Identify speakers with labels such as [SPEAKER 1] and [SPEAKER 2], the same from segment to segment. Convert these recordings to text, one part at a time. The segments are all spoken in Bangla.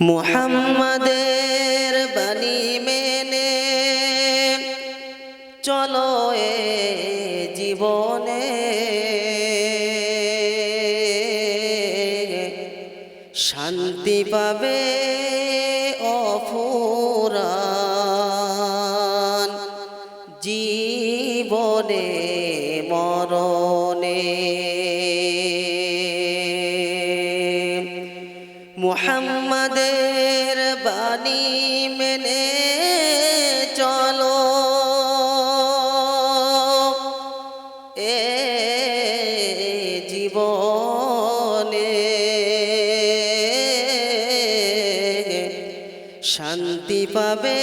[SPEAKER 1] মুহাম্মাদের বাণী মেনে। চলো এ জীবনে। শান্তি পাবে অফুরান। জীবনে শান্তি পাবে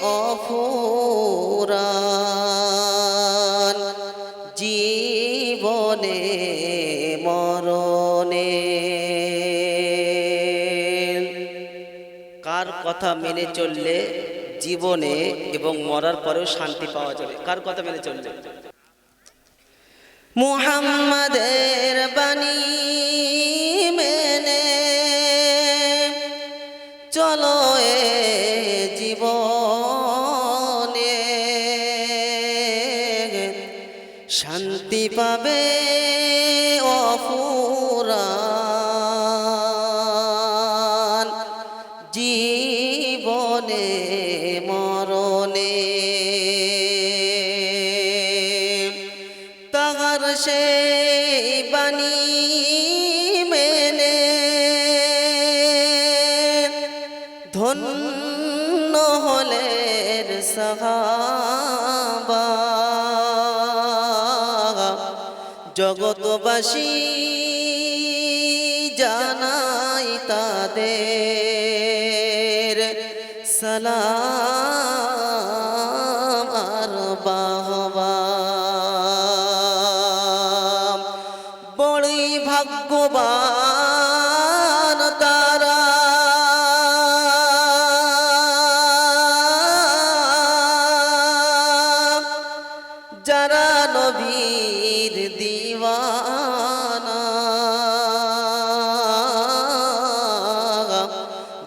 [SPEAKER 1] অফুরান। জীবনে, মরণে। কার কথা মেনে চললে জীবনে এবং মরার পরেও শান্তি পাওয়া যাবে? কার কথা মেনে চললে? মুহাম্মাদের বাণী জীবনে মরণে। তাহার সেই বাণী মেনে ধন্য হলের সাহাবা। জগতবাসী জানাই তাদের সালাম আর বাহবা। বড়ই ভাগ্যবান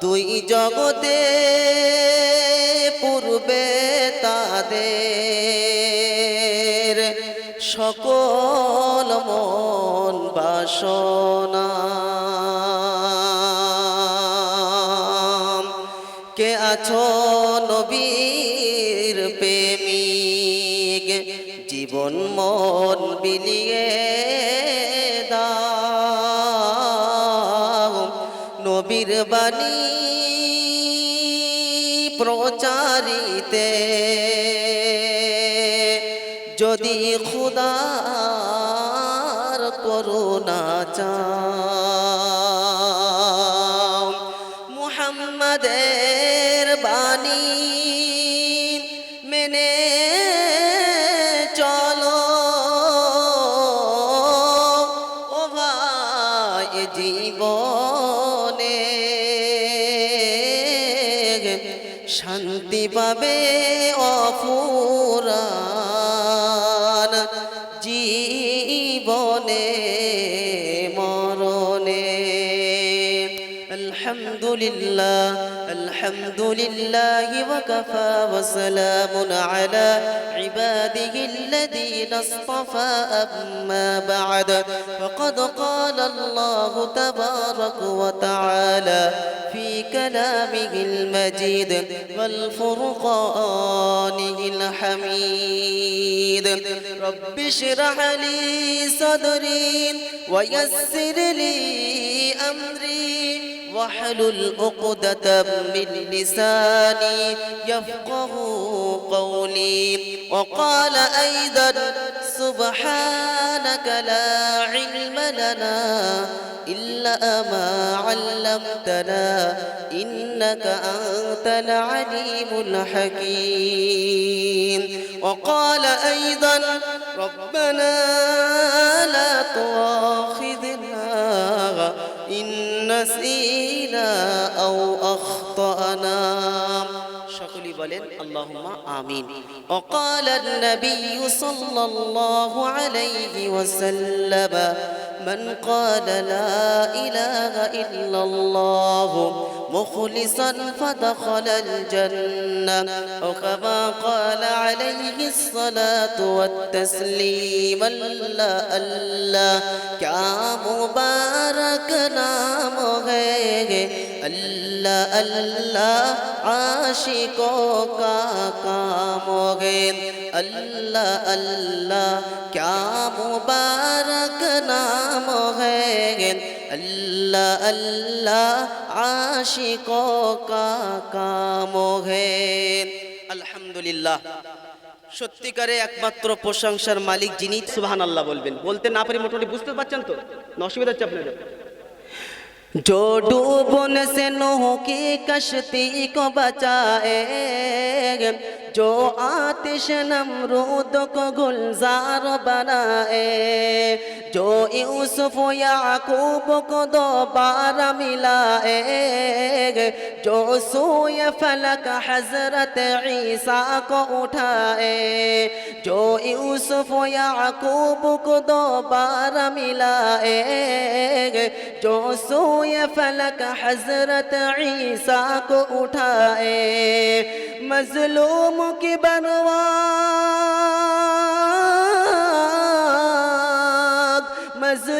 [SPEAKER 1] দুই জগতে পূর্বে তাদের সকল মন বাসনা। কে আছো নবীর প্রেমিক? জীবন মন বিলিয়ে বাণী প্রচারিতে। যদি খুদার করুণা চাও মুহাম্মাদের বাণী মেনে চলো। ও ভাই জীবনে শান্তি পাবে অফুরান الحمد لله الحمد لله وكفى وسلام على عباده الذين اصطفى. أما بعد فقد قال الله تبارك وتعالى في كلامه المجيد والفرقانه الحميد. رب اشرح لي صدري ويسر لي أمري. واحلل عقدة من لساني يفقه قولي. وقال أيضا سبحانك لا علم لنا إلا ما علمتنا إنك أنت العليم الحكيم. وقال أيضا ربنا لا نسينا أو أخطأنا সকলেই বলেন আল্লাহুম্মা আমিন وقال النبي صلى الله عليه وسلم من قال لا إله إلا الله مخلصا فدخل الجنة. أو كما قال عليه الصلاة والتسليم الله الله کیا مبارك نام ہے الله اللہ عاشقوں کا کام ہے اللہ اللہ کیا مبارک نام ہے اللہ اللہ आशिकों का काम है আলহামদুলিল্লাহ সত্যিকারে একমাত্র প্রশংসার মালিক যিনি সুবহান আল্লাহ বলবেন বলতে না পারি মোটামুটি বুঝতে পারছেন তো না অসুবিধা হচ্ছে আপনাদের जो डूबन से नूह की कश्ती को बचाए जो आतिश नमरूद को गुलजार बनाए جو یوسف و یعقوب کو دوبارہ ملائے جو سوئے فلک حضرت عیسیٰ کو اٹھائے جو یوسف و یعقوب کو دوبارہ ملائے جو سوئے فلک حضرت عیسیٰ کو اٹھائے مظلوم کی بنوا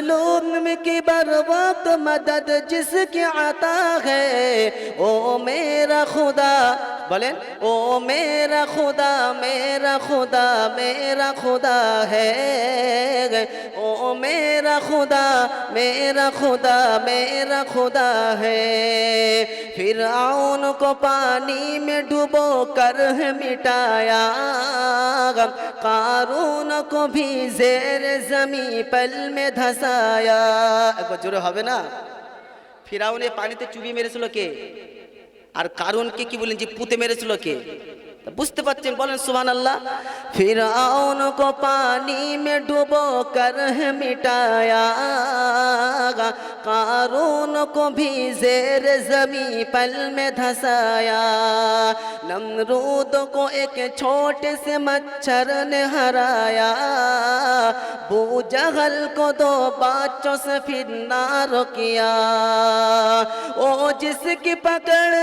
[SPEAKER 1] মজলুম কে ہر وقت مدد جس کی عطا ہے۔ او میرا خدا، بولیں۔ او میرا خدا میرا خدا میرا خدا ہے۔ او میرا خدا میرا خدا میرا خدا ہے۔ فرعون کو پانی میں ڈوبو کر مٹایا۔ قارون کو بھی زیر زمین پل میں دھسایا۔ দেখো জোরে হবে না? ফিরাউনে পানিতে চুবি মেরেছিল কে? আর কারণকে কি বলেন যে পুঁতে মেরেছিল কে? বুঝতে পারছেন? বলেন সুহান আল্লাহ ফিরাউন কো পানি মে ডুবো, কর মিটায়া। قارون کو بھی زیر زمین پل میں دھسایا۔ نمرود کو ایک چھوٹے سے مچھر نے ہرایا۔ بو جغل کو دو بادشوں سے پھر کیا او جس کی پکڑ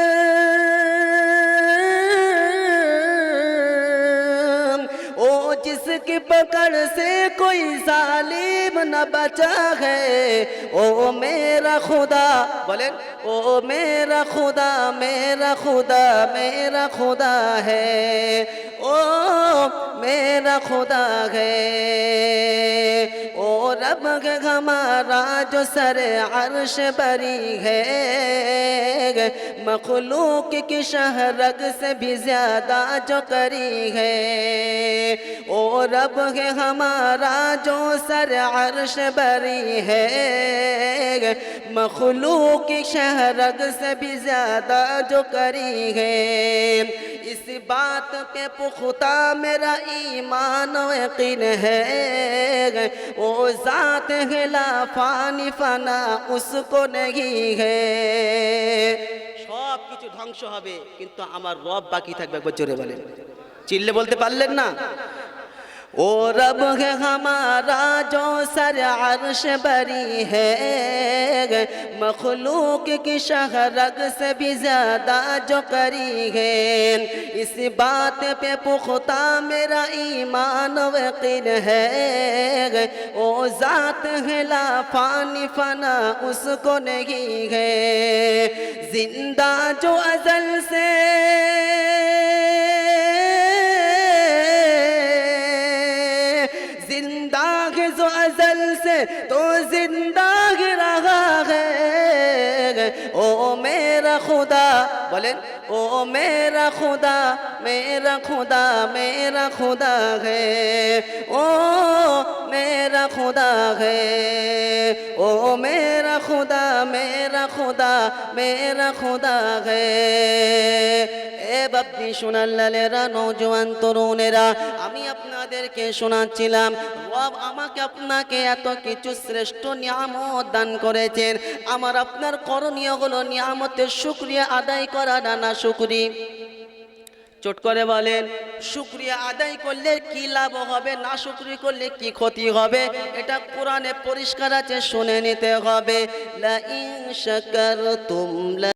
[SPEAKER 1] کس کی پکڑ سے کوئی ظالم نہ بچا ہے۔ او میرا خدا، بولیں۔ او میرا خدا میرا خدا میرا خدا ہے۔ او میرا خدا ہے۔ او رب ہمارا جو سر عرش بری ہے۔ مخلوق کی شہرگ سے بھی زیادہ جو کری ہے۔ او رب ہے ہمارا جو سر عرش بری ہے۔ مخلوق کی شہرگ سے بھی زیادہ جو کری ہے۔ اس بات پہ پختہ میرا ایمان و یقین ہے وہ ذات ہے لا فانی فنا اس کو نہیں ہے সব কিছু ধ্বংস হবে কিন্তু আমার রব বাকি থাকবে একবার জোরে বলেন চিল্লে বলতে পারলেন না او رب ہے ہمارا جو سر عرش بری ہے۔ مخلوق کی شہرگ سے بھی زیادہ جو کری ہے۔ اس بات پہ پختہ میرا ایمان وقن ہے۔ او ذات ہے لا فانی فنا، اس کو نہیں ہے۔ زندہ جو ازل سے तो जिंदा ही रहा है ओ मेरा खुदा बोलें ओ मेरा खुदा मेरा खुदा मेरा खुदा है ओ मेरा खुदा है ओ मेरा खुदा मेरा खुदा मेरा खुदा है এ বাপ্পি সোনাল্লালেরা নৌজওয়ান তরুণেরা আমি আপনাদেরকে শোনাচ্ছিলাম রব আমাকে আপনাকে এত কিছু শ্রেষ্ঠ নিয়ামত দান করেছেন আমার আপনার করণীয় হলো নিয়ামতের শুক্রিয়া আদায় করা নানা শুক্রি চট করে বলেন, শুক্রিয়া আদায় করলে কি লাভ হবে? না শুক্রিয়া করলে কি ক্ষতি হবে? এটা কোরআনে পরিষ্কার আছে, শুনে নিতে হবে। লা ইন শাকারতুম